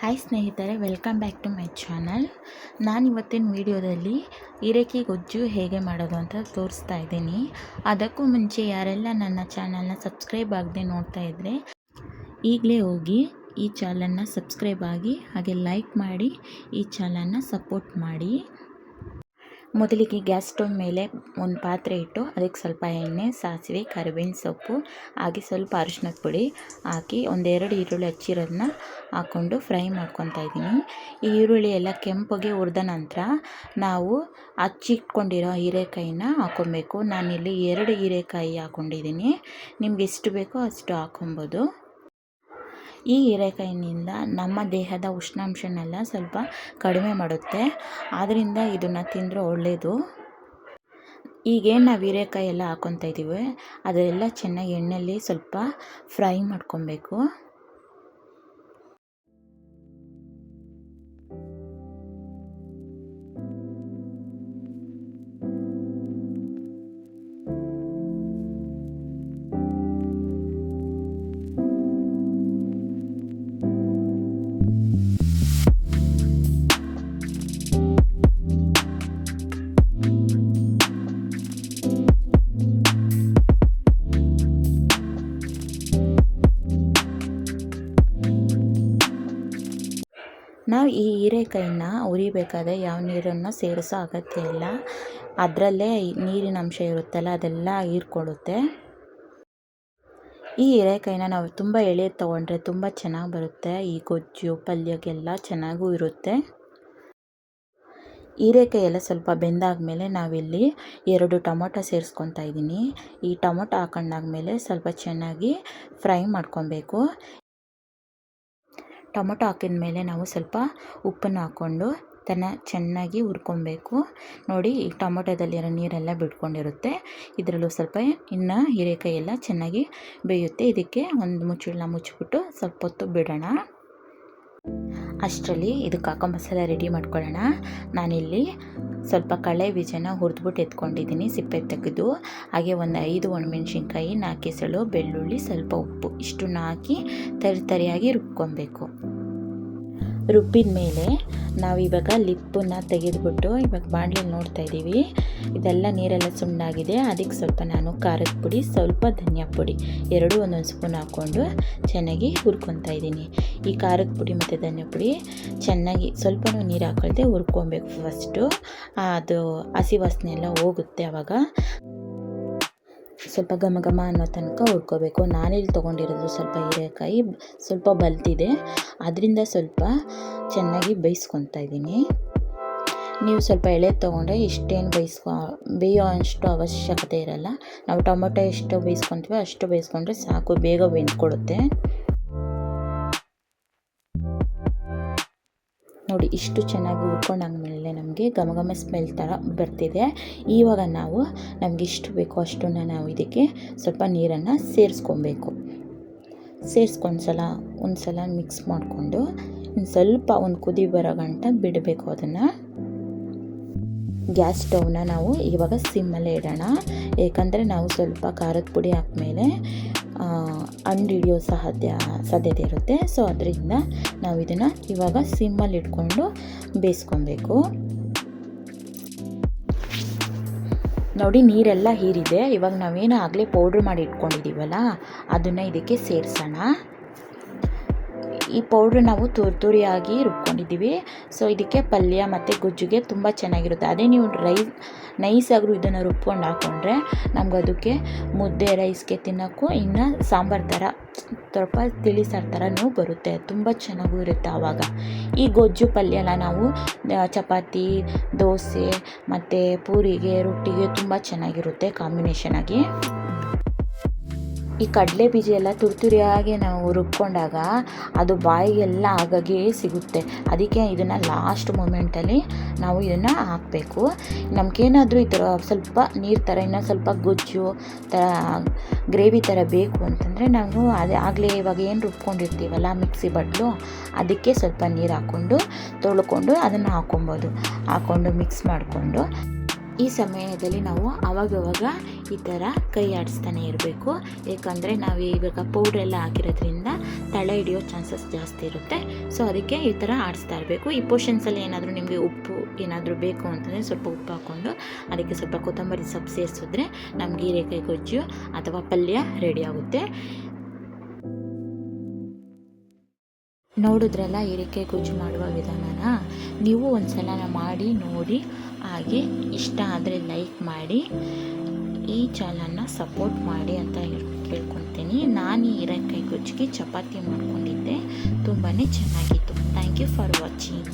Hi ಸ್ನೇಹಿತರೆ welcome back to my channel ನಾನು ಇವತ್ತಿನ ವಿಡಿಯೋದಲ್ಲಿ ಹೀರೆಕಿ ಗೊಜ್ಜು ಹೇಗೆ ಮಾಡೋದು ಅಂತ ತೋರಿಸ್ತಾ ಇದ್ದೀನಿ. ಅದಕ್ಕೂ ಮುಂಚೆ ಯಾರೆಲ್ಲ ನನ್ನ ಚಾನಲ್ನ ಸಬ್ಸ್ಕ್ರೈಬ್ ಆಗದೆ ನೋಡ್ತಾ ಇದ್ದರೆ ಈಗಲೇ ಹೋಗಿ ಈ ಚಾನಲ್ನ ಸಬ್ಸ್ಕ್ರೈಬ್ ಆಗಿ ಹಾಗೆ ಲೈಕ್ ಮಾಡಿ ಈ ಚಾನಲ್ನ ಸಪೋರ್ಟ್ ಮಾಡಿ. ಮೊದಲಿಗೆ ಗ್ಯಾಸ್ ಸ್ಟವ್ ಮೇಲೆ ಒಂದು ಪಾತ್ರೆ ಇಟ್ಟು ಅದಕ್ಕೆ ಸ್ವಲ್ಪ ಎಣ್ಣೆ, ಸಾಸಿವೆ, ಕರಿಬೇವಿನ ಸೊಪ್ಪು, ಹಾಗೆ ಸ್ವಲ್ಪ ಅರಿಶಿನದ ಪುಡಿ ಹಾಕಿ ಒಂದೆರಡು ಈರುಳ್ಳಿ ಹಚ್ಚಿರೋದನ್ನ ಹಾಕ್ಕೊಂಡು ಫ್ರೈ ಮಾಡ್ಕೊತಾ ಇದ್ದೀನಿ. ಈ ಈರುಳ್ಳಿ ಎಲ್ಲ ಕೆಂಪಗೆ ಹುರಿದ ನಂತರ ನಾವು ಹಚ್ಚಿಟ್ಕೊಂಡಿರೋ ಹೀರೆಕಾಯಿನ ಹಾಕ್ಕೊಬೇಕು. ನಾನಿಲ್ಲಿ ಎರಡು ಹೀರೆಕಾಯಿ ಹಾಕ್ಕೊಂಡಿದ್ದೀನಿ. ನಿಮ್ಗೆ ಎಷ್ಟು ಬೇಕೋ ಅಷ್ಟು ಹಾಕ್ಕೊಬೋದು. ಈ ಹೀರೆಕಾಯಿನಿಂದ ನಮ್ಮ ದೇಹದ ಉಷ್ಣಾಂಶನೆಲ್ಲ ಸ್ವಲ್ಪ ಕಡಿಮೆ ಮಾಡುತ್ತೆ. ಆದ್ದರಿಂದ ಇದನ್ನು ತಿಂದರೆ ಒಳ್ಳೆಯದು ಈಗೇನು ನಾವು ಹೀರೆಕಾಯಿ ಎಲ್ಲ ಹಾಕ್ಕೊತಾ ಇದ್ದೀವಿ ಅದೆಲ್ಲ ಚೆನ್ನಾಗಿ ಎಣ್ಣೆಯಲ್ಲಿ ಸ್ವಲ್ಪ ಫ್ರೈ ಮಾಡ್ಕೊಬೇಕು. ನಾವು ಈ ಹೀರೆಕಾಯಿನ ಹುರಿಬೇಕಾದ್ರೆ ಯಾವ ನೀರನ್ನು ಸೇರಿಸೋ ಅಗತ್ಯ ಇಲ್ಲ. ಅದರಲ್ಲೇ ನೀರಿನ ಅಂಶ ಇರುತ್ತಲ್ಲ, ಅದೆಲ್ಲ ಹೀರ್ಕೊಳ್ಳುತ್ತೆ. ಈ ಹೀರೆಕಾಯಿನ ನಾವು ತುಂಬ ಎಳೆ ತೊಗೊಂಡ್ರೆ ತುಂಬ ಚೆನ್ನಾಗಿ ಬರುತ್ತೆ. ಈ ಗೊಜ್ಜು ಪಲ್ಯಕ್ಕೆಲ್ಲ ಚೆನ್ನಾಗೂ ಇರುತ್ತೆ. ಹೀರೆಕಾಯಿ ಎಲ್ಲ ಸ್ವಲ್ಪ ಬೆಂದಾದಮೇಲೆ ನಾವಿಲ್ಲಿ ಎರಡು ಟೊಮೊಟೊ ಸೇರಿಸ್ಕೊತಾ ಇದ್ದೀನಿ. ಈ ಟೊಮೊಟೊ ಹಾಕೊಂಡಾದ್ಮೇಲೆ ಸ್ವಲ್ಪ ಚೆನ್ನಾಗಿ ಫ್ರೈ ಮಾಡ್ಕೊಬೇಕು. ಟೊಮೊಟೊ ಹಾಕಿದ ಮೇಲೆ ನಾವು ಸ್ವಲ್ಪ ಉಪ್ಪನ್ನು ಹಾಕ್ಕೊಂಡು ತನ್ನ ಚೆನ್ನಾಗಿ ಹುರ್ಕೊಬೇಕು. ನೋಡಿ, ಈ ಟೊಮೊಟೊದಲ್ಲಿರೋ ನೀರೆಲ್ಲ ಬಿಟ್ಕೊಂಡಿರುತ್ತೆ. ಇದರಲ್ಲೂ ಸ್ವಲ್ಪ ಇನ್ನು ಹೀರೆಕಾಯಿ ಎಲ್ಲ ಚೆನ್ನಾಗಿ ಬೇಯುತ್ತೆ. ಇದಕ್ಕೆ ಒಂದು ಮುಚ್ಚಳನ ಮುಚ್ಚಿಬಿಟ್ಟು ಸ್ವಲ್ಪ ಹೊತ್ತು ಬಿಡೋಣ. ಅಷ್ಟರಲ್ಲಿ ಇದಕ್ಕೆ ಹಾಕೋ ಮಸಾಲೆ ರೆಡಿ ಮಾಡ್ಕೊಳ್ಳೋಣ. ನಾನಿಲ್ಲಿ ಸ್ವಲ್ಪ ಕಳೆ ಬೀಜನ ಹುರಿದ್ಬಿಟ್ಟು ಎತ್ಕೊಂಡಿದ್ದೀನಿ ಸಿಪ್ಪೆ ತೆಗೆದು. ಹಾಗೆ ಒಂದು ಐದು ಒಣಮೆಣ್ಸಿನ್ಕಾಯಿ ನಾಲ್ಕು ಕೆಸಳು, ಬೆಳ್ಳುಳ್ಳಿ, ಸ್ವಲ್ಪ ಉಪ್ಪು ಇಷ್ಟನ್ನು ಹಾಕಿ ತರಿ ತರಿಯಾಗಿ ರುಬ್ಕೊಬೇಕು. ರುಬ್ಬಿದ ಮೇಲೆ ನಾವು ಇವಾಗ ಲಿಪ್ಪನ್ನು ತೆಗೆದುಬಿಟ್ಟು ಇವಾಗ ಬಾಂಡ್ಲಿ ನೋಡ್ತಾ ಇದ್ದೀವಿ. ಇದೆಲ್ಲ ನೀರೆಲ್ಲ ಸುಣ್ಣಾಗಿದೆ ಅದಕ್ಕೆ ಸ್ವಲ್ಪ ನಾನು ಖಾರದ ಪುಡಿ, ಸ್ವಲ್ಪ ಧನಿಯಾ ಪುಡಿ ಎರಡೂ ಒಂದೊಂದು ಸ್ಪೂನ್ ಹಾಕ್ಕೊಂಡು ಚೆನ್ನಾಗಿ ಹುರ್ಕೊತಾ ಇದ್ದೀನಿ. ಈ ಖಾರದ ಪುಡಿ ಮತ್ತು ಧನಿಯಾ ಪುಡಿ ಚೆನ್ನಾಗಿ ಸ್ವಲ್ಪ ನೀರು ಹಾಕೊಳ್ದೆ ಹುರ್ಕೊಬೇಕು ಫಸ್ಟು ಅದು ಹಸಿ ವಾಸನೆ ಎಲ್ಲ ಹೋಗುತ್ತೆ ಆವಾಗ ಸ್ವಲ್ಪ ಘಮ ಘಮ ಅನ್ನೋ ತನಕ ಹುರ್ಕೋಬೇಕು. ನಾನಿಲ್ಲಿ ತೊಗೊಂಡಿರೋದು ಸ್ವಲ್ಪ ಹೀರೆಕಾಯಿ, ಸ್ವಲ್ಪ ಬಲ್ತಿದೆ. ಅದರಿಂದ ಸ್ವಲ್ಪ ಚೆನ್ನಾಗಿ ಬೇಯಿಸ್ಕೊತಾ ಇದ್ದೀನಿ. ನೀವು ಸ್ವಲ್ಪ ಎಳೆ ತೊಗೊಂಡ್ರೆ ಇಷ್ಟೇನು ಬೇಯಿಸ್ಕೊ, ಬೇಯೋ ಅಷ್ಟು ಅವಶ್ಯಕತೆ ಇರಲ್ಲ. ನಾವು ಟೊಮೊಟೊ ಎಷ್ಟು ಬೇಯಿಸ್ಕೊತೀವೋ ಅಷ್ಟು ಬೇಯಿಸ್ಕೊಂಡ್ರೆ ಸಾಕು, ಬೇಗ ಬೆಂದ್ಕೊಡುತ್ತೆ ನೋಡಿ ಇಷ್ಟು ಚೆನ್ನಾಗಿ ಹುರ್ಕೊಂಡಾದ್ಮೇಲೆ ನಮಗೆ ಘಮ ಘಮ ಸ್ಮೆಲ್ ಥರ ಬರ್ತಿದೆ. ಇವಾಗ ನಾವು ನಮಗೆ ಇಷ್ಟು ಬೇಕೋ ಅಷ್ಟನ್ನು ನಾವು ಇದಕ್ಕೆ ಸ್ವಲ್ಪ ನೀರನ್ನು ಸೇರಿಸ್ಕೊಬೇಕು. ಸೇರಿಸ್ಕೊಂಡು ಸಲ ಒಂದು ಸಲ ಮಿಕ್ಸ್ ಮಾಡಿಕೊಂಡು ಸ್ವಲ್ಪ ಒಂದು ಕುದಿ ಬರೋ ಗಂಟ ಬಿಡಬೇಕು ಅದನ್ನು. ಗ್ಯಾಸ್ ಸ್ಟವ್ನ ನಾವು ಇವಾಗ ಸಿಮ್ಮಲ್ಲೇ ಇಡೋಣ. ಏಕೆಂದರೆ ನಾವು ಸ್ವಲ್ಪ ಖಾರದ ಪುಡಿ ಹಾಕ್ಮೇಲೆ ಅಂಡು ಹಿಡಿಯೋ ಸಾಧ್ಯ ಸಾಧ್ಯತೆ ಇರುತ್ತೆ. ಸೊ ಅದರಿಂದ ನಾವು ಇದನ್ನು ಇವಾಗ ಸಿಮ್ಮಲ್ಲಿ ಇಟ್ಕೊಂಡು ಬೇಯಿಸ್ಕೊಬೇಕು. ನೋಡಿ, ನೀರೆಲ್ಲ ಹೀರಿದೆ. ಇವಾಗ ನಾವೇನು ಆಗಲೇ ಪೌಡ್ರ್ ಮಾಡಿ ಇಟ್ಕೊಂಡಿದ್ದೀವಲ್ಲ ಅದನ್ನು ಇದಕ್ಕೆ ಸೇರಿಸೋಣ. ಈ ಪೌಡ್ರ್ ನಾವು ತುರಿ ತುರಿಯಾಗಿ ರುಬ್ಕೊಂಡಿದ್ದೀವಿ. ಸೊ ಇದಕ್ಕೆ ಪಲ್ಯ ಮತ್ತು ಗೊಜ್ಜುಗೆ ತುಂಬ ಚೆನ್ನಾಗಿರುತ್ತೆ. ಅದೇ ನೀವು ರೈಸ್ ನೈಸಾದರೂ ಇದನ್ನು ರುಬ್ಕೊಂಡು ಹಾಕ್ಕೊಂಡ್ರೆ ನಮ್ಗೆ ಅದಕ್ಕೆ ಮುದ್ದೆ ರೈಸ್ಗೆ ತಿನ್ನೋಕ್ಕೂ ಇನ್ನು ಸಾಂಬಾರು ಥರ ಸ್ವಲ್ಪ ತಿಳಿಸಾರು ಥರನೂ ಬರುತ್ತೆ. ತುಂಬ ಚೆನ್ನಾಗೂ ಇರುತ್ತೆ ಆವಾಗ ಈ ಗೊಜ್ಜು ಪಲ್ಯನ ನಾವು ಚಪಾತಿ, ದೋಸೆ ಮತ್ತು ಪೂರಿಗೆ, ರೊಟ್ಟಿಗೆ ತುಂಬ ಚೆನ್ನಾಗಿರುತ್ತೆ ಕಾಂಬಿನೇಷನ್ ಆಗಿ. ಈ ಕಡಲೆ ಬೀಜ ಎಲ್ಲ ತುರಿತುರಿಯಾಗಿ ನಾವು ರುಬ್ಕೊಂಡಾಗ ಅದು ಬಾಯಿಗೆಲ್ಲ ಆಗಾಗೆ ಸಿಗುತ್ತೆ. ಅದಕ್ಕೆ ಇದನ್ನು ಲಾಸ್ಟ್ ಮೂಮೆಂಟಲ್ಲಿ ನಾವು ಇದನ್ನು ಹಾಕಬೇಕು. ನಮಗೇನಾದರೂ ಈ ಥರ ಸ್ವಲ್ಪ ನೀರು ಥರ ಇನ್ನೂ ಸ್ವಲ್ಪ ಗೊಜ್ಜು ಥರ ಗ್ರೇವಿ ಥರ ಬೇಕು ಅಂತಂದರೆ ನಾವು ಅದೇ ಆಗಲೇ ಇವಾಗ ಏನು ರುಬ್ಕೊಂಡಿರ್ತೀವಲ್ಲ ಮಿಕ್ಸಿ ಬಟ್ಲು, ಅದಕ್ಕೆ ಸ್ವಲ್ಪ ನೀರು ಹಾಕ್ಕೊಂಡು ತೊಳ್ಕೊಂಡು ಅದನ್ನು ಹಾಕ್ಕೊಬೋದು. ಹಾಕ್ಕೊಂಡು ಮಿಕ್ಸ್ ಮಾಡಿಕೊಂಡು. ಈ ಸಮಯದಲ್ಲಿ ನಾವು ಅವಾಗವಾಗ ಈ ಥರ ಕೈ ಆಡಿಸ್ತಾನೆ ಇರಬೇಕು. ಏಕೆಂದರೆ ನಾವು ಇವಾಗ ಪೌಡ್ರ್ ಎಲ್ಲ ಹಾಕಿರೋದ್ರಿಂದ ತಳೆ ಹಿಡಿಯೋ ಚಾನ್ಸಸ್ ಜಾಸ್ತಿ ಇರುತ್ತೆ. ಸೊ ಅದಕ್ಕೆ ಈ ಥರ ಆಡಿಸ್ತಾ ಇರಬೇಕು. ಈ ಪೋರ್ಷನ್ಸಲ್ಲಿ ಏನಾದರೂ ನಿಮಗೆ ಉಪ್ಪು ಏನಾದರೂ ಬೇಕು ಅಂತಂದರೆ ಸ್ವಲ್ಪ ಉಪ್ಪು ಹಾಕ್ಕೊಂಡು ಅದಕ್ಕೆ ಸ್ವಲ್ಪ ಕೊತ್ತಂಬರಿ ಸೊಪ್ಪು ಸೇರಿಸಿದ್ರೆ ನಮ್ಗೆ ಹೀರೆಕಾಯಿ ಗೊಜ್ಜು ಅಥವಾ ಪಲ್ಯ ರೆಡಿ ಆಗುತ್ತೆ. ನೋಡಿದ್ರಲ್ಲ ಹೀರೆಕಾಯಿ ಗೊಜ್ಜು ಮಾಡುವ ವಿಧಾನನ ನೀವು ಒಂದ್ಸಲ ಮಾಡಿ, ನೋಡಿ, ಹಾಗೆ ಇಷ್ಟ ಆದರೆ ಲೈಕ್ ಮಾಡಿ, ಈ ಚಾನಲ್ನ ಸಪೋರ್ಟ್ ಮಾಡಿ ಅಂತ ಕೇಳ್ಕೊತೀನಿ ನಾನು ಈ ಹೀರೆಕಾಯಿ ಗೊಜ್ಜಿಗೆ ಚಪಾತಿ ಮಾಡ್ಕೊಂಡಿದ್ದೆ. ತುಂಬಾ ಚೆನ್ನಾಗಿತ್ತು. Thank you for watching